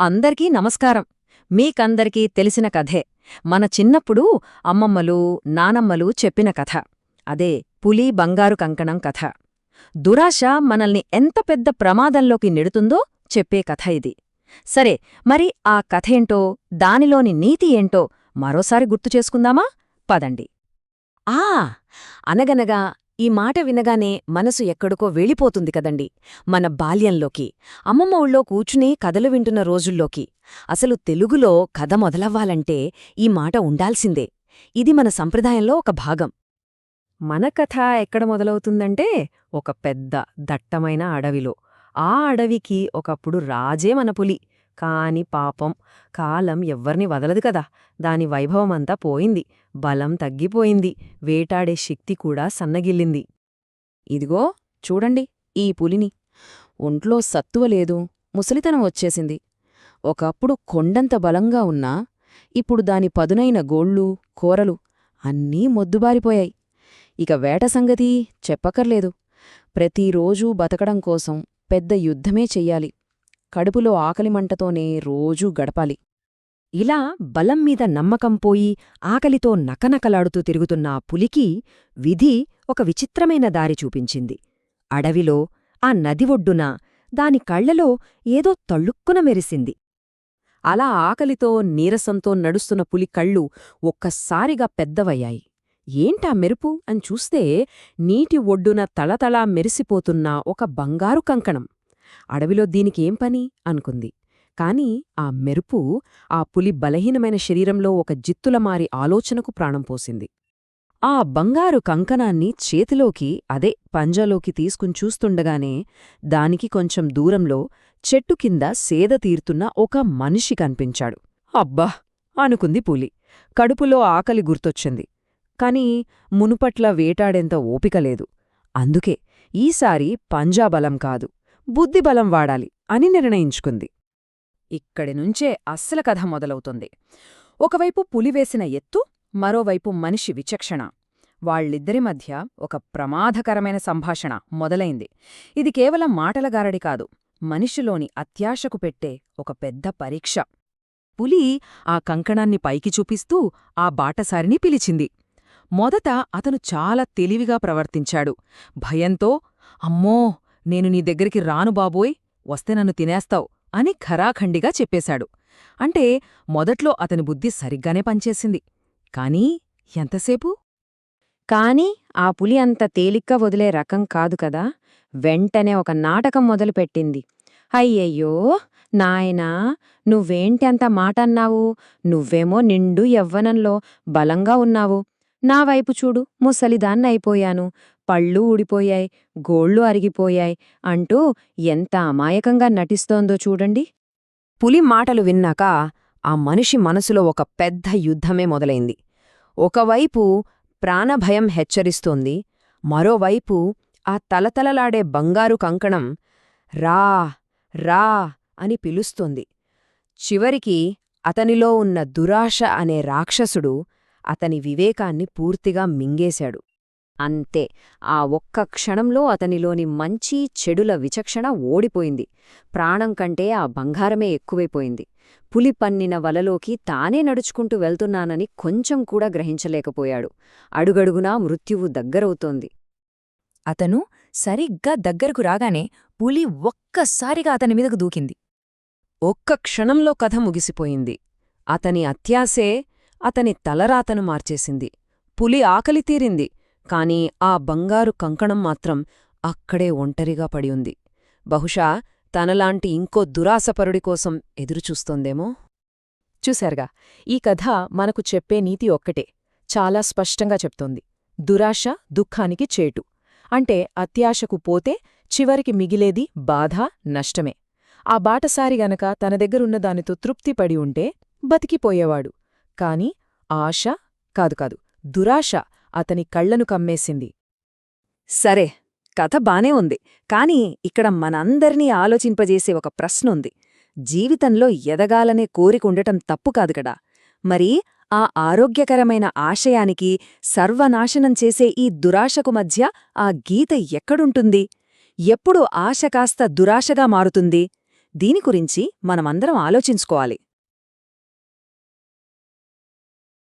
అందరికీ నమస్కారం. మీకందరికీ తెలిసిన కథే. మన చిన్నప్పుడు అమ్మమ్మలు నానమ్మలు చెప్పిన కథ. అదే పులి బంగారు కంకణం కథ. దురాశ మనల్ని ఎంత పెద్ద ప్రమాదంలోకి నెడుతుందో చెప్పే కథ ఇది. సరే మరి ఆ కథేంటో దానిలోని నీతి ఏంటో మరోసారి గుర్తు చేసుకుందామా? పదండి. ఆ! అనగనగా ఈ మాట వినగానే మనసు ఎక్కడికో వెళ్ళిపోతుంది కదండి మన బాల్యంలోకి. అమ్మమ్మ ఊళ్ళో కూర్చుని కథలు వింటున్న రోజుల్లోకి. అసలు తెలుగులో కథ మొదలవ్వాలంటే ఈ మాట ఉండాల్సిందే. ఇది మన సంప్రదాయంలో ఒక భాగం. మన కథ ఎక్కడ మొదలవుతుందంటే ఒక పెద్ద దట్టమైన అడవిలో. ఆ అడవికి ఒకప్పుడు రాజే మన పులి. కాని పాపం కాలం ఎవ్వర్ని వదలదు కదా. దాని వైభవమంతా పోయింది. బలం తగ్గిపోయింది. వేటాడే శక్తి కూడా సన్నగిల్లింది. ఇదిగో చూడండి ఈ పులిని. ఒంట్లో సత్తువ లేదు. ముసలితనం వచ్చేసింది. ఒకప్పుడు కొండంత బలంగా ఉన్నా ఇప్పుడు దాని పదునైన గోళ్ళు కూరలు అన్నీ మొద్దుబారిపోయాయి. ఇక వేట సంగతి చెప్పకర్లేదు ప్రతిరోజూ బతకడం కోసం పెద్ద యుద్ధమే చెయ్యాలి. కడుపులో ఆకలిమంటతోనే రోజూ గడపాలి. ఇలా బలం మీద నమ్మకం పోయి ఆకలితో నకనకలాడుతూ తిరుగుతున్న ఆ పులికి విధి ఒక విచిత్రమైన దారి చూపించింది. అడవిలో ఆ నది ఒడ్డున దాని కళ్ళలో ఏదో తళ్ళుక్కున మెరిసింది. అలా ఆకలితో నీరసంతో నడుస్తున్న పులి కళ్ళు ఒక్కసారిగా పెద్దవయ్యాయి. ఏంటా మెరుపు అని చూస్తే నీటి ఒడ్డున తళతళా మెరిసిపోతున్న ఒక బంగారు కంకణం. అడవిలో దీనికేం పని? అనుకుంది. కాని ఆ మెరుపు ఆ పులి బలహీనమైన శరీరంలో ఒక జిత్తులమారి ఆలోచనకు ప్రాణం పోసింది. ఆ బంగారు కంకణాన్ని చేతిలోకి అదే పంజాలోకి తీసుకుని చూస్తుండగానే దానికి కొంచెం దూరంలో చెట్టు కింద సేద తీరుతున్న ఒక మనిషి కనిపించాడు. అబ్బా! అనుకుంది పులి. కడుపులో ఆకలి గుర్తొచ్చింది. కాని మునుపట్ల వేటాడేంత ఓపికలేదు అందుకే ఈసారి పంజాబలం కాదు. బుద్ధిబలం వాడాలి అని నిర్ణయించుకుంది. ఇక్కడి నుంచే అస్సల కథ మొదలవుతుంది. ఒకవైపు పులివేసిన ఎత్తు మరోవైపు మనిషి విచక్షణ. వాళ్ళిద్దరి మధ్య ఒక ప్రమాదకరమైన సంభాషణ మొదలైంది. ఇది కేవలం మాటలగారడి కాదు మనిషిలోని అత్యాశకు పెట్టే ఒక పెద్ద పరీక్ష. పులి ఆ కంకణాన్ని పైకి చూపిస్తూ ఆ బాటసారిని పిలిచింది. మొదట అతను చాలా తెలివిగా ప్రవర్తించాడు. భయంతో అమ్మో నేను నీ దగ్గరికి రాను బాబోయ్ వస్తే నన్ను తినేస్తావు అని ఖరాఖండిగా చెప్పేశాడు. అంటే మొదట్లో అతని బుద్ధి సరిగ్గానే పనిచేసింది. కానీ ఎంతసేపు? కాని ఆ పులి అంత తేలిగ్గా వదిలే రకం కాదు కదా వెంటనే ఒక నాటకం మొదలుపెట్టింది. అయ్యయ్యో నాయనా నువ్వేంటి అంత మాటన్నావు? నువ్వేమో నిండు యవ్వనంలో బలంగా ఉన్నావు. నా వైపు చూడు ముసలిదాన్నైపోయాను పళ్ళు ఊడిపోయాయి గోళ్ళు అరిగిపోయాయి అంటూ ఎంత అమాయకంగా నటిస్తోందో చూడండి. పులి మాటలు విన్నాక ఆ మనిషి మనసులో ఒక పెద్ద యుద్ధమే మొదలైంది. ఒకవైపు ప్రాణభయం హెచ్చరిస్తోంది మరోవైపు ఆ తలతలలాడే బంగారు కంకణం రా రా అని పిలుస్తోంది. చివరికి అతనిలో ఉన్న దురాశ అనే రాక్షసుడు అతని వివేకాన్ని పూర్తిగా మింగేశాడు. అంతే ఆ ఒక్క క్షణంలో అతనిలోని మంచి చెడుల విచక్షణ ఓడిపోయింది. ప్రాణం కంటే ఆ బంగారమే ఎక్కువైపోయింది. పులి పన్నిన వలలోకి తానే నడుచుకుంటూ వెళ్తున్నానని కొంచెం కూడా గ్రహించలేకపోయాడు. అడుగడుగునా మృత్యువు దగ్గరవుతోంది. అతను సరిగ్గా దగ్గరకు రాగానే పులి ఒక్కసారిగా అతని మీదకు దూకింది. ఒక్క క్షణంలో కథ ముగిసిపోయింది. అతని అత్యాసే అతని తలరాతను మార్చేసింది. పులి ఆకలి తీరింది కాని ఆ బంగారు కంకణం మాత్రం అక్కడే ఒంటరిగా పడియుంది. బహుశా తనలాంటి ఇంకో దురాసపరుడి కోసం ఎదురుచూస్తోందేమో? చూశారుగా ఈ కథ మనకు చెప్పే నీతి ఒక్కటే చాలా స్పష్టంగా చెప్తోంది. దురాశ దుఃఖానికి చేటు. అంటే అత్యాశకు పోతే చివరికి మిగిలేది బాధ నష్టమే. ఆ బాటసారి గనక తన దగ్గరున్న దానితో తృప్తిపడి ఉంటే బతికిపోయేవాడు. కాని ఆశ కాదు కాదు దురాశ అతని కళ్ళను కమ్మేసింది. సరే కథ బానే ఉంది కాని ఇక్కడ మనందర్నీ ఆలోచింపజేసే ఒక ప్రశ్నుంది జీవితంలో ఎదగాలనే కోరికుండటం తప్పు కాదు కదా. మరి ఆ ఆరోగ్యకరమైన ఆశయానికి సర్వనాశనం చేసే ఈ దురాశకు మధ్య ఆ గీత ఎక్కడుంటుంది? ఎప్పుడు ఆశ కాస్త దురాశగా మారుతుంది? దీని గురించి మనమందరం ఆలోచించుకోవాలి.